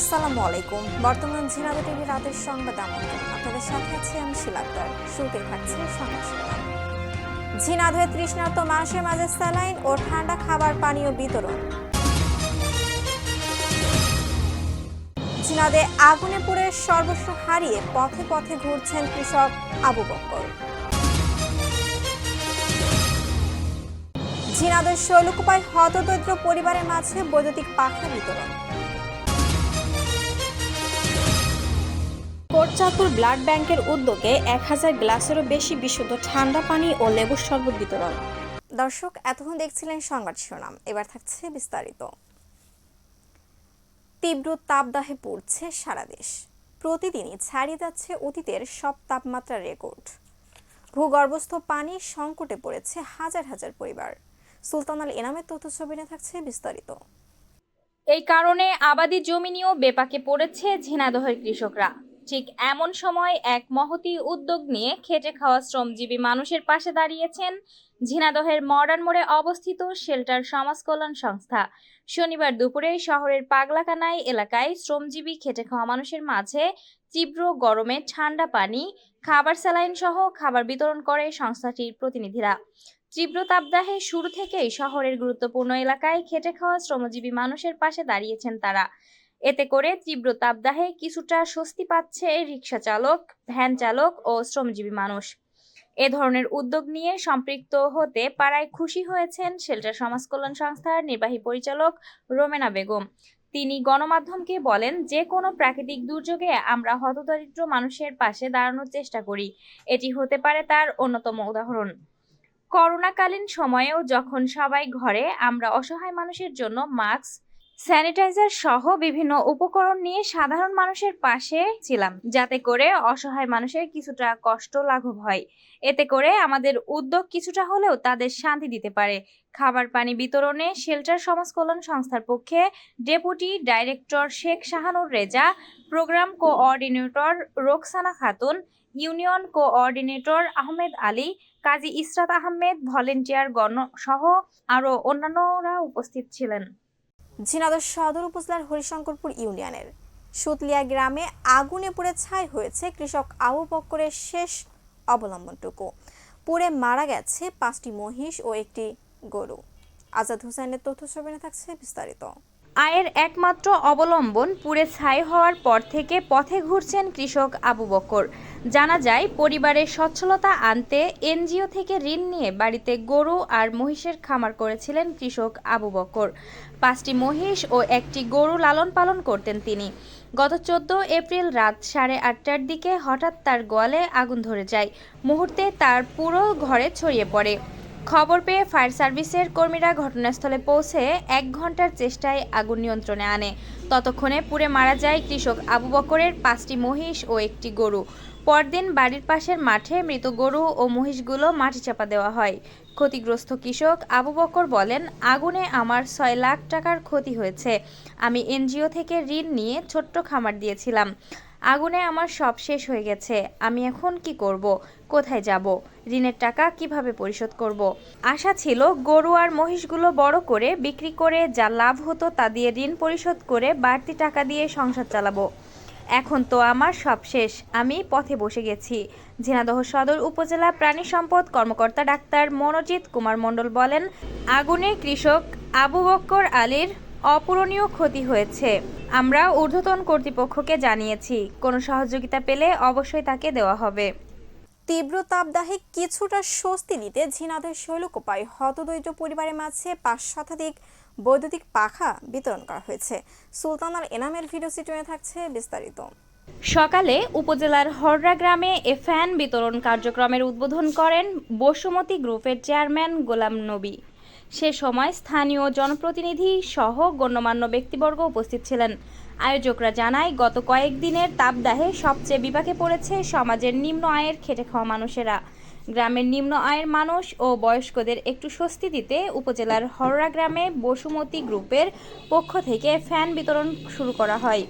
আসসালামু আলাইকুম। বর্তমান ঝিনাইদহ টিভি রাতের সংবাদ আমন্ত্রণ। আপনাদের সাথে আছি আমি শিলাক্তার শুরুতে থাকছে সংবাদ শিরোনাম। ঝিনাইদহে তৃষ্ণার্ত মানুষের মাঝে স্যালাইন ও ঠান্ডা খাবার, পানীয় বিতরণ। ঝিনাইদহে আগুনে পুড়ে সর্বস্ব হারিয়ে পথে পথে ঘুরছেন কৃষক আবু বক্কর। ঝিনাইদহ শৈলকুপায় হতদরিদ্র পরিবারের মাঝে বৈদ্যুতিক পাখা বিতরণ। কোটচাঁদপুর ব্লাড ব্যাংকের উদ্যোগে এক হাজার গ্লাসেরও বেশি বিশুদ্ধ ঠান্ডা পানি ও লেবুর শরবত বিতরণ। দর্শক এতক্ষণ দেখছিলেন সংবাদ শিরোনাম। এবার থাকছে বিস্তারিত। তীব্র তাপদাহে পড়ছে সারা দেশ। প্রতিদিনই ছাড়িয়ে যাচ্ছে অতীতের সব তাপমাত্রার রেকর্ড। ভূগর্ভস্থ পানি সংকটে পড়েছে হাজার হাজার পরিবার। সুলতান আল এনামের তথ্য ছবি নিয়ে থাকছে বিস্তারিত। এই কারণে আবাদি জমি নিয়েও বেপাকে পড়েছে ঝিনাদহের কৃষকরা। ঠিক এমন সময় এক মহতি উদ্যোগ নিয়ে খেটে খাওয়া শ্রমজীবী মানুষের পাশে দাঁড়িয়েছেন ঝিনাদহের মডার্ন মোড়ে অবস্থিত শেল্টার সমাজ কল্যাণ সংস্থা। শনিবার দুপুরে শহরের পাগলাকানাই এলাকায় শ্রমজীবী খেটে খাওয়া মানুষের মাঝে তীব্র গরমে ঠান্ডা পানি, খাবার স্যালাইন সহ খাবার বিতরণ করে সংস্থাটির প্রতিনিধিরা। তীব্র তাপদাহে শুরু থেকেই শহরের গুরুত্বপূর্ণ এলাকায় খেটে খাওয়া শ্রমজীবী মানুষের পাশে দাঁড়িয়েছেন তারা। এতে করে তীব্র তাপদাহে কিছুটা স্বস্তি পাচ্ছে রিক্সা চালক, ভ্যান চালক ও শ্রমজীবী মানুষ। এ ধরনের উদ্যোগ নিয়ে সম্পৃক্ত হতে পারায় খুশি হয়েছেন শেল্টার সমাজ কল্যাণ সংস্থার নির্বাহী পরিচালক রোমেনা বেগম। তিনি গণমাধ্যমকে বলেন যে কোনো প্রাকৃতিক দুর্যোগে আমরা হতদরিদ্র মানুষের পাশে দাঁড়ানোর চেষ্টা করি। এটি হতে পারে তার অন্যতম উদাহরণ। করোনাকালীন সময়েও যখন সবাই ঘরে, আমরা অসহায় মানুষের জন্য মাস্ক স্যানিটাইজার সহ বিভিন্ন উপকরণ নিয়ে সাধারণ মানুষের পাশে ছিলাম। যাতে করে অসহায় মানুষের কিছুটা কষ্ট লাঘব হয়। এতে করে আমাদের উদ্যোগ কিছুটা হলেও তাদের শান্তি দিতে পারে। খাবার, পানি বিতরণে শেল্টার সমাজ কল্যাণ সংস্থার পক্ষে deputy director Sheikh Shahanur Reza, programme coordinator Roksana Khatun, union coordinator Ahmed Ali, Kazi Israt Ahmed volunteer গণ সহ আরও অন্যান্যরা উপস্থিত ছিলেন। ঝিনাইদহ সদর উপজেলার হরিশঙ্করপুর ইউনিয়নের। সুতলিয়া গ্রামে আগুনে পুড়ে ছাই হয়েছে কৃষক আবু বক্করের শেষ অবলম্বনটুকু। পুড়ে মারা গেছে পাঁচটি মহিষ ও একটি গরু। আজাদ হোসেনের তথ্য ছবি থাকছে বিস্তারিত। আয়ের একমাত্র অবলম্বন পুড়ে ছাই হওয়ার পর থেকে পথে ঘুরছেন কৃষক আবু বকর। জানা যায়, পরিবারের সচ্ছলতা আনতে এনজিও থেকে ঋণ নিয়ে বাড়িতে গরু আর মহিষের খামার করেছিলেন কৃষক আবু বকর। পাঁচটি মহিষ ও একটি গরু লালন পালন করতেন তিনি। গত চোদ্দ এপ্রিল রাত সাড়ে আটটার দিকে হঠাৎ তার গোয়ালে আগুন ধরে যায়। মুহূর্তে তার পুরো ঘরে ছড়িয়ে পড়ে। খবর পেয়ে ফায়ার সার্ভিসের কর্মীরা ঘটনাস্থলে পৌঁছে এক ঘণ্টার চেষ্টায় আগুন নিয়ন্ত্রণে আনে। ততক্ষণে পুড়ে মারা যায় কৃষক আবু বকরের পাঁচটি মহিষ ও একটি গরু। পরদিন বাড়ির পাশের মাঠে মৃত গরু ও মহিষগুলো মাটি চাপা দেওয়া হয়। ক্ষতিগ্রস্ত কৃষক আবু বকর বলেন, আগুনে আমার ছয় লাখ টাকার ক্ষতি হয়েছে। আমি এনজিও থেকে ঋণ নিয়ে ছোট্ট খামার দিয়েছিলাম। আগুনে আমার সব শেষ হয়ে গেছে, আমি এখন কি করব? কোথায় যাব? ঋণের টাকা কীভাবে পরিশোধ করব? আশা ছিল গরু আর মহিষগুলো বড় করে বিক্রি করে যা লাভ হতো তা দিয়ে ঋণ পরিশোধ করে বাড়তি টাকা দিয়ে সংসার চালাবো। এখন তো আমার সব শেষ, আমি পথে বসে গেছি। ঝিনাদহ সদর উপজেলা প্রাণী সম্পদ কর্মকর্তা ডাক্তার মনোজিৎ কুমার মণ্ডল বলেন, আগুনে কৃষক আবু বক্কর আলীর অপূরণীয় ক্ষতি হয়েছে। আমরা ঊর্ধ্বতন কর্তৃপক্ষকে জানিয়েছি। কোনো সহযোগিতা পেলে অবশ্যই তাকে দেওয়া হবে। তীব্র তাপদাহে কিছুটা স্বস্তি দিতে ঝিনাইদহ শৈলকুপায় হতদরিদ্র পরিবারের মাঝে পাঁচ শতাধিক বৈদ্যুতিক পাখা বিতরণ করা হয়েছে। সুলতান আল এনামের ভিডিও চিত্রে থাকছে বিস্তারিত। সকালে উপজেলার হররা গ্রামে এ ফ্যান বিতরণ কার্যক্রমের উদ্বোধন করেন বসুমতী গ্রুপের চেয়ারম্যান গোলাম নবী। সে সময় স্থানীয় জনপ্রতিনিধি সহ গণ্যমান্য ব্যক্তিবর্গ উপস্থিত ছিলেন। আয়োজকরা জানায়, গত কয়েকদিনের তাপদাহে সবচেয়ে বিপাকে পড়েছে সমাজের নিম্ন আয়ের খেটে খাওয়া মানুষেরা। গ্রামের নিম্ন আয়ের মানুষ ও বয়স্কদের একটু স্বস্তি দিতে উপজেলার হররা গ্রামে বসুমতী গ্রুপের পক্ষ থেকে ফ্যান বিতরণ শুরু করা হয়।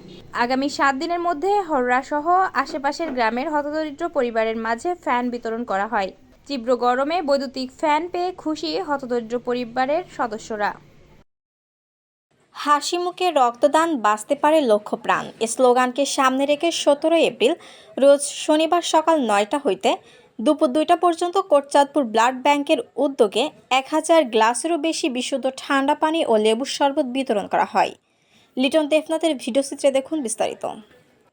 আগামী সাত দিনের মধ্যে হররা সহ আশেপাশের গ্রামের হতদরিদ্র পরিবারের মাঝে ফ্যান বিতরণ করা হয়। তীব্র গরমে বৈদ্যুতিক ফ্যান পেয়ে খুশি হতদরিদ্র পরিবারের সদস্যরা। হাসি মুখে রক্তদান বাঁচতে পারে লক্ষ্য প্রাণ স্লোগানকে সামনে রেখে সতেরো এপ্রিল, রোজ শনিবার সকাল নয়টা হইতে দুপুর দুইটা পর্যন্ত কোটচাঁদপুর ব্লাড ব্যাংকের উদ্যোগে এক হাজার গ্লাসেরও বেশি বিশুদ্ধ ঠান্ডা পানি ও লেবুর শরবত বিতরণ করা হয়। লিটন দেবনাথের ভিডিও চিত্রে দেখুন বিস্তারিত।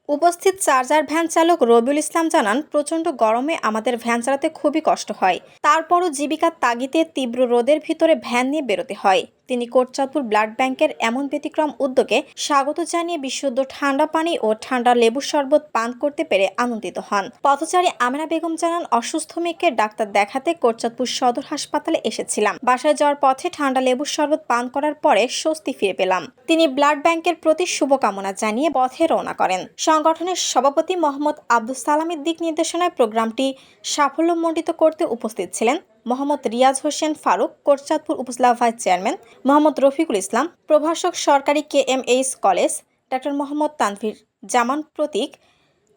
উপস্থিত চার্জার ভ্যান চালক রবিউল ইসলাম জানান, প্রচণ্ড গরমে আমাদের ভ্যান চালাতে খুবই কষ্ট হয়। তারপরও জীবিকার তাগিতে তীব্র রোদের ভিতরে ভ্যান নিয়ে বেরোতে হয়। তিনি কোটচাঁদপুর ব্লাড ব্যাংকের এমন ব্যতিক্রম উদ্যোগে স্বাগত জানিয়ে বিশুদ্ধ ঠান্ডা পানি ও ঠান্ডা লেবুর শরবত পান করতে পেরে আনন্দিত হন। পথচারী আমেনা বেগম জানান, অসুস্থ মেয়েকে ডাক্তার দেখাতে কোটচাঁদপুর সদর হাসপাতালে এসেছিলাম। বাসায় যাওয়ার পথে ঠান্ডা লেবুর শরবত পান করার পরে স্বস্তি ফিরে পেলাম। তিনি ব্লাড ব্যাংকের প্রতি শুভকামনা জানিয়ে পথে রওনা করেন। সংগঠনের সভাপতি মোহাম্মদ আব্দুল সালামের দিক নির্দেশনায় প্রোগ্রামটি সাফল্যমণ্ডিত করতে উপস্থিত ছিলেন মোহাম্মদ রিয়াজ হোসেন ফারুক কোটচাঁদপুর উপজেলা ভাইস চেয়ারম্যান মোহাম্মদ রফিকুল ইসলাম, প্রভাষক সরকারি K M H college doctor Mohammad Tanvir Zaman Pratik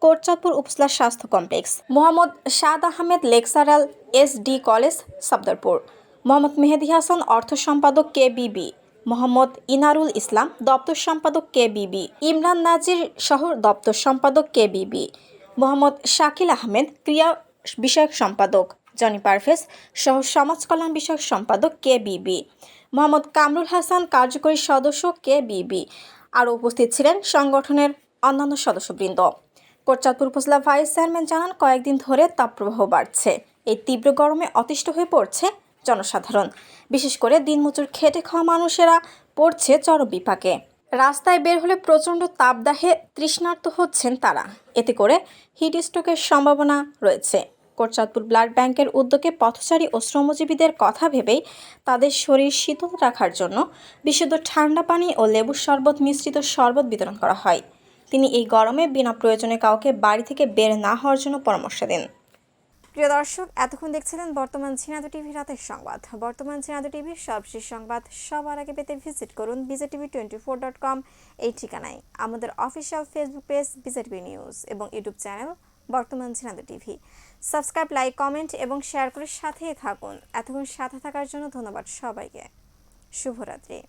Kotchandpur upazila স্বাস্থ্য complex, Mohammad Shad Ahmed lecturer S D college Safdarpur, Mohammad Mehedi Hasan অর্থ সম্পাদক কে বিবি মোহাম্মদ ইনারুল ইসলাম দপ্তর সম্পাদক কে বিবি ইমরান নাজির শহর দপ্তর সম্পাদক কে বিবি মোহাম্মদ শাকিল আহমেদ ক্রিয়া বিষয়ক সম্পাদক। জনি পারভেজ সহ সমাজ কল্যাণ বিষয়ক সম্পাদক কে বিবি মোহাম্মদ কামরুল হাসান কার্যকরী সদস্য কে বিবি আরও উপস্থিত ছিলেন সংগঠনের অন্যান্য সদস্যবৃন্দ। কোটচাঁদপুর উপজেলা ভাইস চেয়ারম্যান জানান, কয়েকদিন ধরে তাপপ্রবাহ বাড়ছে। এই তীব্র গরমে অতিষ্ঠ হয়ে পড়ছে জনসাধারণ। বিশেষ করে দিনমজুর খেটে খাওয়া মানুষেরা পড়ছে চরম বিপাকে। রাস্তায় বের হলে প্রচণ্ড তাপদাহে তৃষ্ণার্ত হচ্ছেন তারা। এতে করে হিট স্ট্রোকের সম্ভাবনা রয়েছে। কোটচাঁদপুর ব্লাড ব্যাংকের উদ্যোগে পথচারী ও শ্রমজীবীদের কথা ভেবেই তাদের শরীর শীতল রাখার জন্য বিশুদ্ধ ঠান্ডা পানি ও লেবুর শরবত মিশ্রিত শরবত বিতরণ করা হয়। তিনি এই গরমে বিনা প্রয়োজনে কাউকে বাড়ি থেকে বের না হওয়ার জন্য পরামর্শ দেন। প্রিয় দর্শক, এতক্ষণ দেখছিলেন বর্তমান ঝিনাদু টিভি রাতের সংবাদ। বর্তমান ঝিনাদু টিভির সবশেষ সংবাদ সবার আগে পেতে ভিজিট করুন BJTV twenty four dot com এই ঠিকানায়। আমাদের official Facebook page BJTV news এবং ইউটিউব চ্যানেল বর্তমান Jhenaidah TV. Subscribe, like, comment এবং শেয়ার করে সাথেই থাকুন। এতক্ষণ সাথে থাকার জন্য ধন্যবাদ সবাইকে। শুভরাত্রি।